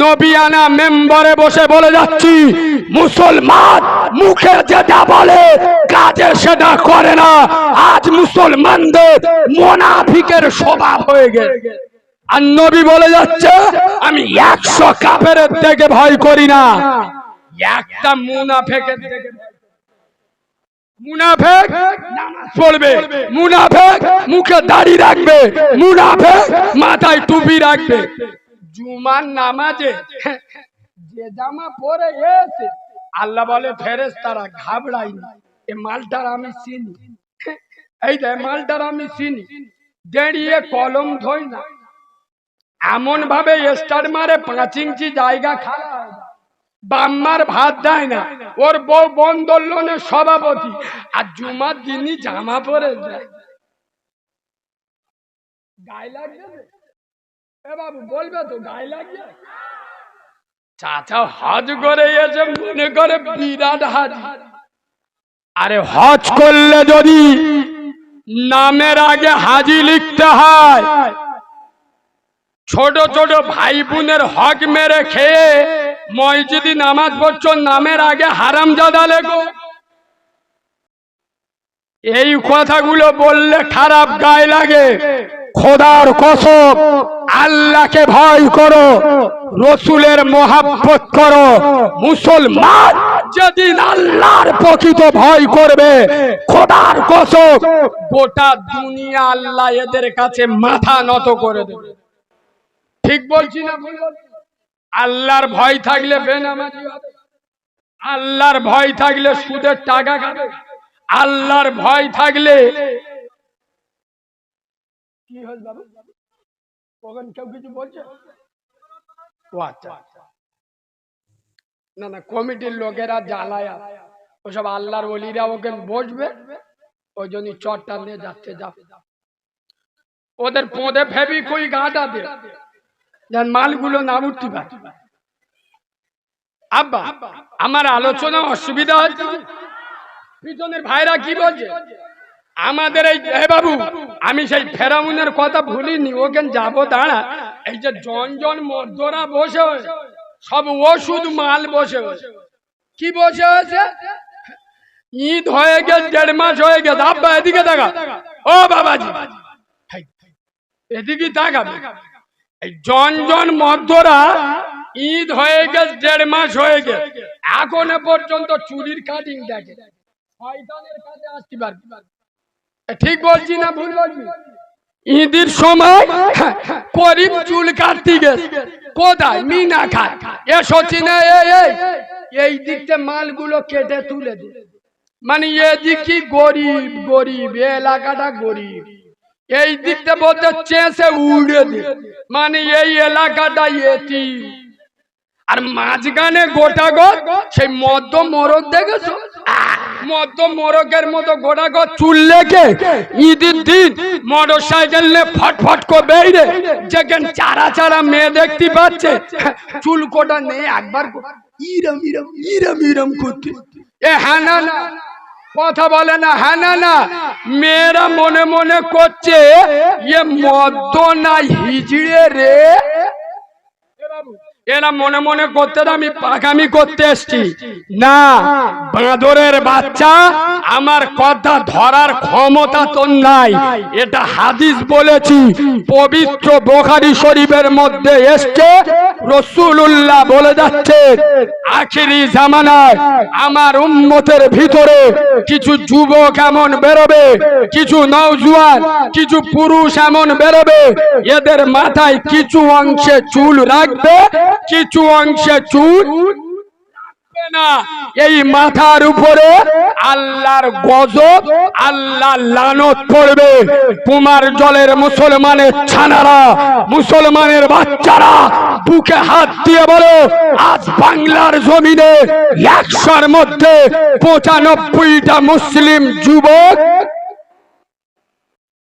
নবিয়ানা মেম্বারে বসে বলে যাচ্ছি, মুসলমান মুখে যেটা বলে, কাজে সেটা করে না। আজ মুসলমানদের মোনাফিকের স্বভাব হয়ে গেছে। আর নবী বলে যাচ্ছে, আমি একশো কাপের থেকে ভয় করি না। একটা মুনাফেকের থেকে মুনাফেক মুনাফেক মুখে দাড়ি রাখবে, মুনাফেক মাথায় টুপি রাখবে। জুমার নামাজে যে জামা পরে এসে আল্লাহ বলে ফেরেস তারা ঘাবড়াই না। এ মালটার আমি চিনি। এই যে মালটার আমি চিনি। দাঁড়িয়ে কলম ধই না। এমন ভাবে স্টার মারে পাঁচ ইঞ্চি জায়গা খারাপ। বাম্মার ভাত দেয় না। ওর বউ বন্দোলনের সভাপতি। আর জুমার দিনই জামা পরে যায়। গায়ে লাগবে? চাচা হজ করে এসে মনে করে বিরাট আরে হজ করলে যদি নামের আগে হাজি লিখতে হয়, ছোট ছোট ভাই বোনের হক মেরে খেয়ে মসজিদি নামাজ পড়ছো, নামের আগে হারাম জাদা লেগো এই কথাগুলো বললে খারাপ গায়ে লাগে। খোদার কসম, আল্লাহকে ভয় করো, রসুলের মোহাব্বত করো। মুসলমান যেদিন আল্লাহর প্রকৃত ভয় করবে, খোদার কসম, গোটা দুনিয়া আল্লাহ এদের কাছে মাথা নত করে দেবে। ঠিক বলছি না আল্লাহর ভয় থাকলে আল্লাহর ভয় থাকলে সুদের টাকা খাবে। আল্লাহর ভয় থাকলে কি বাবু? কেউ কিছু বলছে? ও আচ্ছা। না না, কমিটির লোকেরা জ্বালায়, ওসব আল্লাহর বসবে, ওই জন্য নিয়ে যাচ্ছে ওদের পোঁদে ফেবি কই গাঁটা দে। যেন মালগুলো না উঠতে পারে। আব্বা, আমার আলোচনা অসুবিধা হচ্ছে পিছনের ভাইরা কি বলছে? আমাদের এই বাবু, আমি সেই ফেরাউনের কথা ভুলিনি ওখানে যাব দাঁড়া। এই যে জন জন মধ্যরা বসে সব ওষুধ মাল বসে কি বসে হয়েছে? ঈদ হয়ে গেছে দেড় মাস হয়ে গেছে আব্বা, এদিকে দেখা ও বাবাজি। এদিকে তাকাবে। এই জন জন মধ্যরা ঈদ হয়ে গেছে দেড় মাস হয়ে গেছে এখনও পর্যন্ত চুরির কাটিং দেখে। শয়তানের কাছে আসতে পারবি। ঠিক বলছি না ভুল বলছি? ঈদের সময় করিম চুল কাটতে গেছে। কোথায়? মিনা খায় এ সচিনে এই দিকতে মালগুলো কেটে তুলে দে। মানে এদিকে গরিব গরিব এ এলাকাটা গরিব। এই দিকটা বলতে চেঁচে উড়ে দে। মানে এই এলাকাটা এটি। আর মাঝখানে গোটা গো সেই মদ্য মরদ দেখেছ মদ্য মোরগের মতো গোটা গো চুল লেগে ঈদের দিন মোটর সাইকেল নিয়ে ফটফট করে বেরিয়ে যেখানে চারা চারা মেয়ে দেখতে পাচ্ছে, চুল কোটা নেই, একবার ইরম ইরম ইরম ইরম করতে। এ হ্যাঁ না না কথা বলে না হ্যাঁ না। না মেয়েরা মনে মনে করছে ইয়ে মদ্য না হিজড়ে রে। এরা মনে মনে করতে আমি পাকামি করতে এসছি। না, বাঁদরের বাচ্চা, আমার কথা ধরার ক্ষমতা তো নাই। এটা হাদিস বলেছি, পবিত্র বোখারি শরীফের মধ্যে এসছে রসুল্লাহ বলে যাচ্ছে, আখিরি জামানায় আমার উম্মতের ভিতরে কিছু যুবক এমন বেরোবে, কিছু নওজুয়ান, কিছু পুরুষ এমন বেরোবে, এদের মাথায় কিছু অংশে চুল রাখবে কিছু অংশে চুল না, এই মাথার উপরে আল্লাহর গজব, আল্লাহ লানত পড়বে। কুমার জলের মুসলমানের ছানারা, মুসলমানের বাচ্চারা, বুকে হাত দিয়ে বলো, আজ বাংলার জমিনে একশোর মধ্যে পঁচানব্বইটা মুসলিম যুবক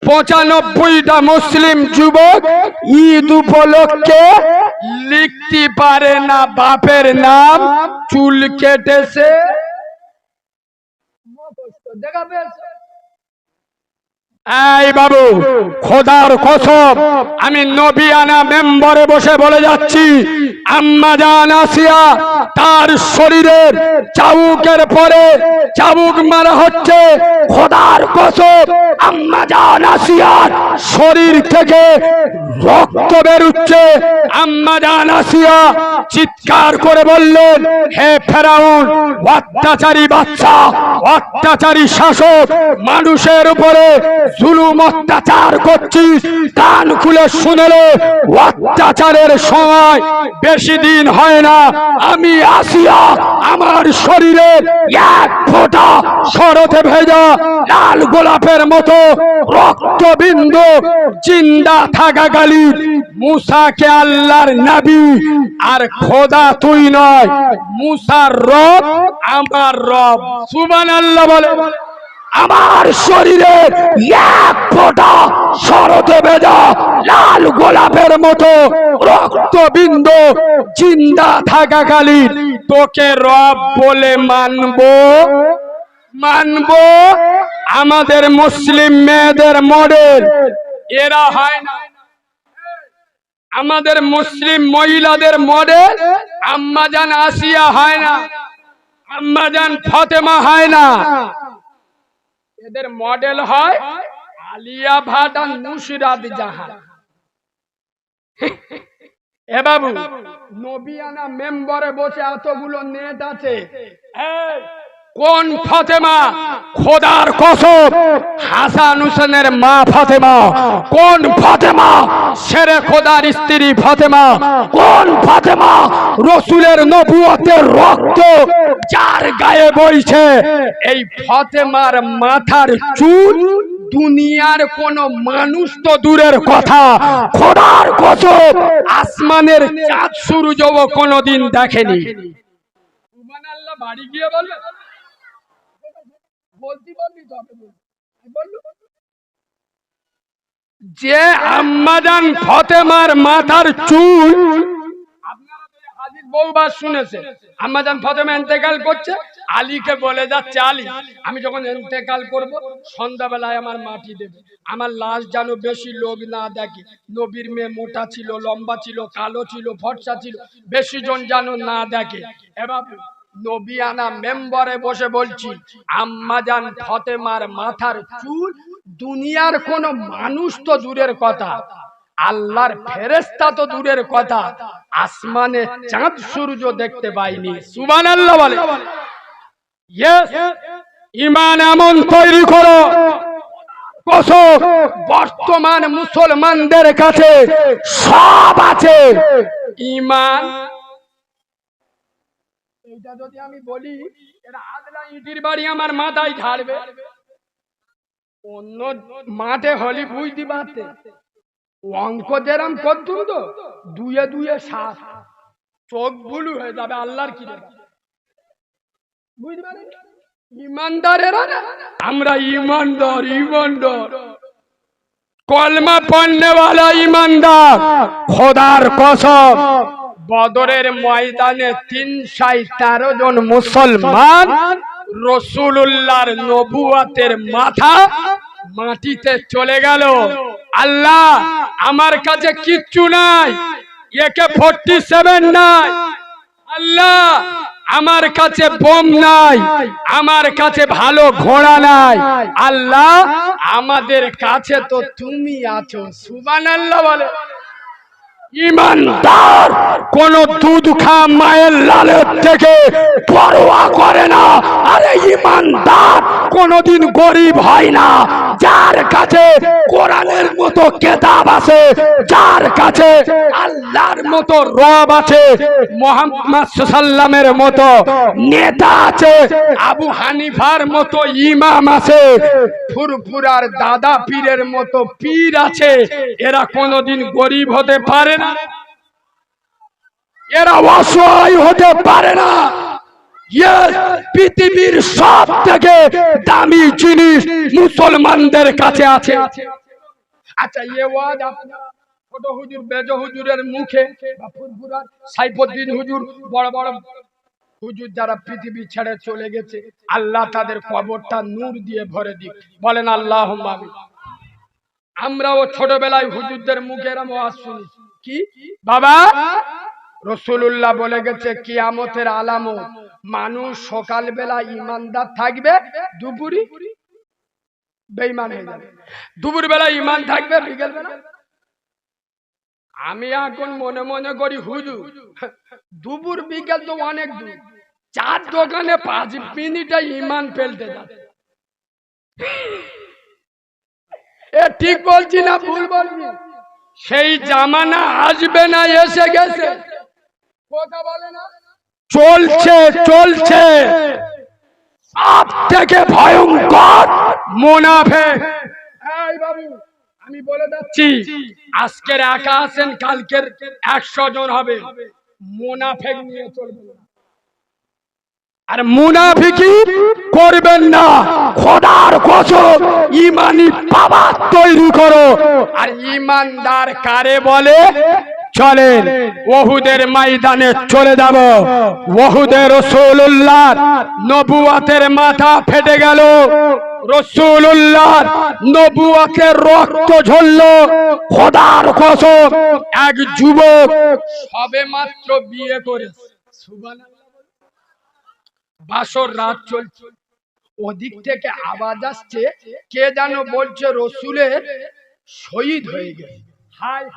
পঁচানব্বইটা মুসলিম যুবক ঈদ উপলক্ষে লিখতে পারে না বাপের নাম, চুল কেটেছে। এই বাবু, খোদার কসম, আমি নবিয়ানা মেম্বারে বসে বলে যাচ্ছি, আম্মা জান আসিয়া তার শরীরের চাবুকের পরে চাবুক মারা হচ্ছে খোদার কসম আম্মা জান আসিয়ার শরীর থেকে রক্ত বেরুচ্ছে আম্মা জান আসিয়া চিৎকার করে বললেন, হে ফেরাউন, অত্যাচারী বাচ্চা, অত্যাচারী শাসক, মানুষের উপরে জুলুম অত্যাচার করছিস, কান খুলে শুনেলে অত্যাচারের সময় বেশি দিন হয় না, আমি আসিয়া আমার শরীরে এক ফোঁটা শরতে ভেজা লাল গোলাপের মতো রক্তবিন্দু, জিন্দা থাকাকালীন মুসাকে আল্লাহর আর খোদা তুই নয়। মুসার রব, আমার রব। সুবান আল্লাহ বলে, আমার শরীরে এক শরতে ভেজা লাল গোলাপের মতো রক্তবিন্দু জিন্দা থাকাকালীন তোকে রব বলে মানবো। মানবো আমাদের মুসলিম মেয়েদের মডেল। এরা হয় না। আমাদের মুসলিম মহিলাদের মডেল আম্মাজান আসিয়া হয় না। আম্মাজান ফতেমা হয় না। এদের মডেল হয় আলিয়া ভাট আর নুসরাত জাহান। এ বাবু নবিয়ানা মেম্বারে বসে এতগুলো নেট আছে। কোন ফাতেমা? খোদার কসম, হাসান হোসেনের মা ফাতেমা। কোন ফাতেমা? শেরে খোদার স্ত্রী ফাতেমা। কোন ফাতেমা? রসুলের নবুয়তের রক্ত যার গায়ে বইছে। এই ফাতেমার মাথার চুল দুনিয়ার কোন মানুষ তো দূরের কথা। খোদার কসম, আসমানের চাঁদ সূর্যও কোনোদিন দেখেনি। বাড়ি গিয়ে বলবে বলতি বলবি তো আমি। যে আম্মাজান ফতেমার মাথার চুল। তো বহুবার শুনেছে আম্মাজান ফতেমা ইন্তেকাল করছে আলীকে বলে যাচ্ছে আলী আমি যখন ইন্তেকাল করব সন্ধ্যাবেলায় আমার মাটি দেবে। আমার লাশ যেন বেশি লোক না দেখে। নবীর মেয়ে মোটা ছিল লম্বা ছিল কালো ছিল ফর্সা ছিল বেশি জন যেন না দেখে। এবার নবিয়ানা মেম্বারে বসে বলছি আম্মাজান ফতেমার মাথার চুল দুনিয়ার কোন মানুষ তো দূরের কথা, আল্লাহর ফেরেস্তা তো দূরের কথা, আসমানে চাঁদ সূর্য দেখতে পাইনি। আল্লাহ বলে। ইমান এমন তৈরি করো বর্তমান মুসলমানদের কাছে সব আছে। ইমান এইটা যদি আমি বলি এটা আদলা ইটির বাড়ি আমার মাথায় ঝাড়বে অন্য মাঠে হলি অঙ্ক যেরাম করতুম তো, দুয়ে দুয়ে সাত। চোখ বুলু হয়ে যাবে আল্লাহর কি আমরা ইমানদার ইমানদার। কলমা পড়নেওয়ালা ইমানদার, খোদার কসম। বদরের ময়দানে তিনশাই তেরো জন মুসলমান রসুল্লাহর নবুয়াতের মাথা মাটিতে চলে গেল। আল্লাহ, আমার কাছে কিচ্ছু নাই, একে ফোরটি সেভেন নাই। আল্লাহ, আমার কাছে বোম নাই, আমার কাছে ভালো ঘোড়া নাই। আল্লাহ, আমাদের কাছে তো তুমি আছো সুবান আল্লাহ বলে। ইমানদার কোন দুধ খা মায়ের লালের থেকে পরোয়া করে না। আরে ইমানদার কোনদিন গরিব হয় না। যার কাছে কোরআনের মতো কেতাব আছে, যার কাছে আল্লাহর মতো রব আছে, মোহাম্মদ সাল্লামের মতো নেতা আছে, আবু হানিফার মতো ইমাম আছে, ফুরফুরার দাদা পীরের মতো পীর আছে, এরা কোনোদিন গরিব হতে পারে না। এরা অসহায় হতে পারে না। পৃথিবীর সব থেকে দামি জিনিস মুসলমানদের কাছে আছে। আচ্ছা ছোট হুজুর, বেজ হুজুরের মুখে সাইফুদ্দিন হুজুর, বড় বড় হুজুর যারা পৃথিবী ছেড়ে চলে গেছে, আল্লাহ তাদের কবরটা নূর দিয়ে ভরে দিক। বলেন আল্লাহ আমরাও ছোটবেলায় হুজুরদের মুখে এরম ওয়াজ শুনেছি। কি? বাবা? রসুল্লাহ বলে গেছে কিয়ামতের আলামত মানুষ সকালবেলা ইমানদার থাকবে দুপুরি বেইমান হয়ে যাবে। দুপুর বেলা ইমান থাকবে বিকেল বেলা আমি এখন মনে মনে করি হুজু দুপুর বিকেল তো অনেক দূর। চার দোকানে পাঁচ মিনিটে ইমান ফেলতে যাবে। এ ঠিক বলছি না ভুল বলছি। সেই জামানা আসবে না এসে গেছে। কথা বলে না? চলছে চলছে। সব থেকে ভয়ঙ্কর মুনাফে। আমি বলে যাচ্ছি আজকের একা আছেন কালকের একশো জন হবে। মুনাফেক নিয়ে চলবে। আর মুনাফিকি করবেন না। খোদার কসম, ইমানি বাবা তৈরি করো। আর ইমানদার কারে বলে? চলেন, ওহুদের ময়দানে চলে যাব। ওহুদের রসুল্লাহ নবুয়াতের মাথা ফেটে গেল। রসুল্লাহ নবুয়াতের রক্ত ঝরলো। খোদার কসম, এক যুবক সবে মাত্র বিয়ে করেছে। সুবহানাল্লাহ। বাসর রাত চলছে ওদিক থেকে আওয়াজ আসছে, কে যেন বলছে, রসুলের শহীদ হয়ে গেছে হায়।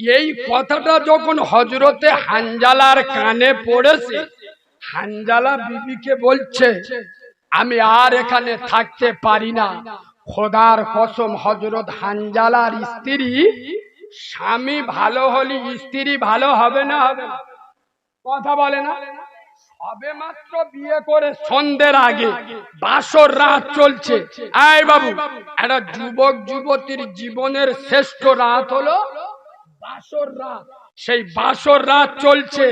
এই কথাটা যখন হজরতে হানজালার কানে পড়েছে, হানজালা বিবিকে বলছে, আমি আর এখানে থাকতে পারি না খোদার কসম হজরত হানজালার স্ত্রী স্বামী ভালো হলে স্ত্রী ভালো হবে না হবে? কথা বলে না সন্ধ্যের আগে। বাসর রাত চলছে। আয় বাবু, একটা যুবক যুবতীর জীবনের শ্রেষ্ঠ রাত হলো বাসর রাত। সেই বাসর রাত চলছে।